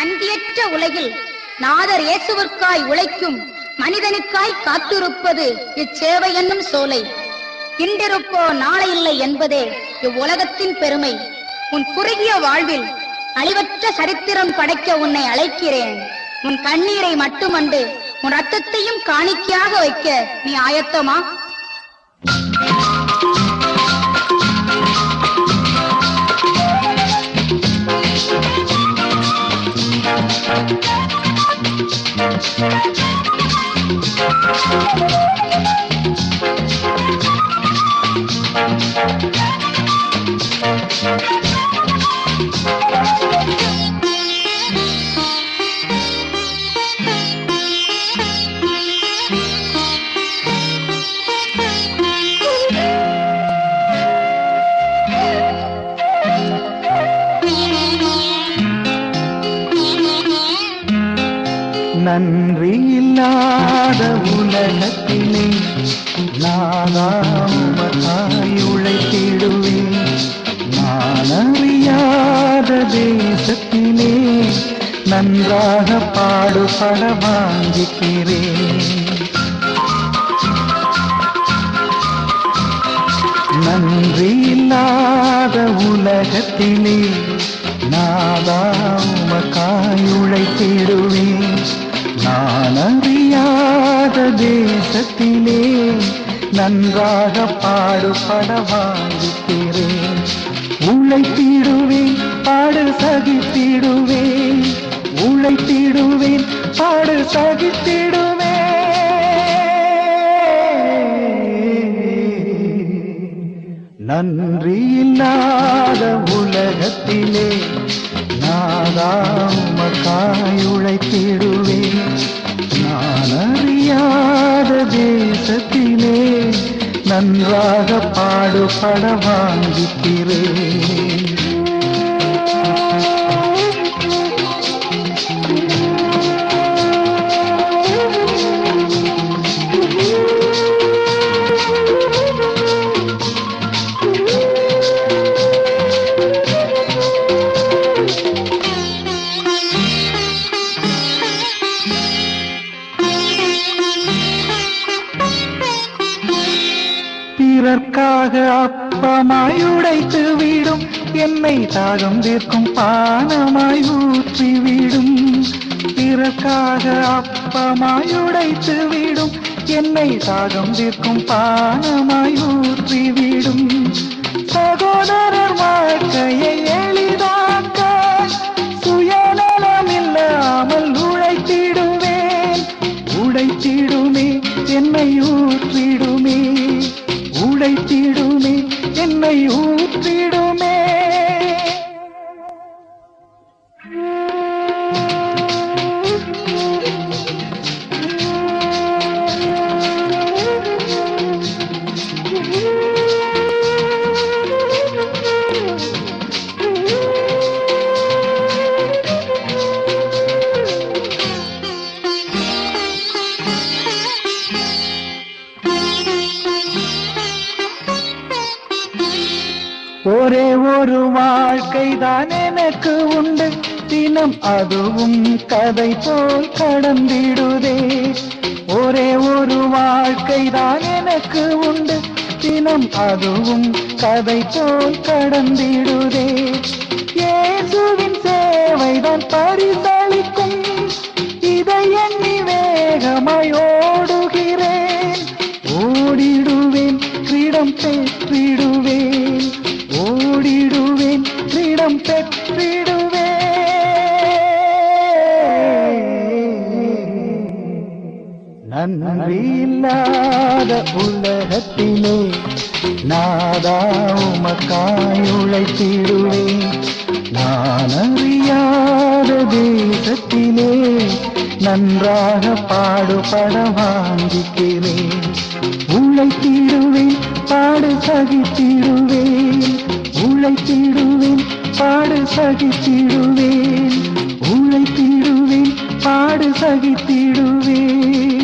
நன்றியற்ற உலகில் நாதர் இயேசுவிற்காய் உழைக்கும் மனிதனுக்காய் காத்திருப்பது இச்சேவை என்னும் சோலை. இன்றிருப்போ நாளை இல்லை என்பதே இவ்வுலகத்தின் பெருமை. உன் குறுகிய வாழ்வில் அழிவற்ற சரித்திரம் படைக்க உன்னை அழைக்கிறேன். உன் கண்ணீரை மட்டுமண்டு உன் ரத்தத்தையும் காணிக்கையாக வைக்க நீ ஆயத்தமா? நன்றி இல்லாத உலகத்திலே நானாய் உழைத்திடுவேன். நான் அறியாத தேசத்திலே நன்றாக பாடுபட வாங்கிக்கிறேன் நன்றி இல்லாத உலகத்திலே நாதாமக்காய் உழைத்திடுவேன் நன்றாக பாடுபட வாங்கிக்கிறேன் உழைத்திடுவேன் பாடு சகித்திடுவேன். உழைத்திடுவேன் பாடு சகித்திடுவேன். நன்றி இல்லாத உலகத்திலே நாதாமக்காய் உழைத்திடுவேன். நான் அறியாத தேசத்தில் நன்றாக பாடுபட வாங்கிக்கிறேன். பிறர்க்காக அப்பமாய் உடைத்து விடும். என்னை தாகம் தீர்க்கும் பானமாய் ஊற்றி விடும். பிறர்க்காக அப்பமாய் உடைத்து விடும். என்னை தாகம் தீர்க்கும் பானமாய் ஊற்றி விடும். சகோதரர் வாழ்க்கையை எளிதா என்னை ஊற்றிடுமே ஒரே ஒரு வாழ்க்கை தான் எனக்கு உண்டு. தினம் அதுவும் கதை போல் கடந்திடுதே. ஒரே ஒரு வாழ்க்கை தான் எனக்கு உண்டு. தினம் அதுவும் கதை போல் கடந்திடுதே. இயேசுவின் சேவைதான் பரிசு நன்றி இல்லாத உலகத்திலே நாதா உமக்காய் உழைத்திடுவேன். நான் அறியாத தேசத்திலே நன்றாக பாடுபட வாங்கிக்கிறேன் உழைத்திடுவேன் பாடு சகித்திடுவேன். உழைத்திடுவேன் பாடு சகித்திடுவேன். உழைத்திடுவேன் பாடு சகித்திடுவேன்.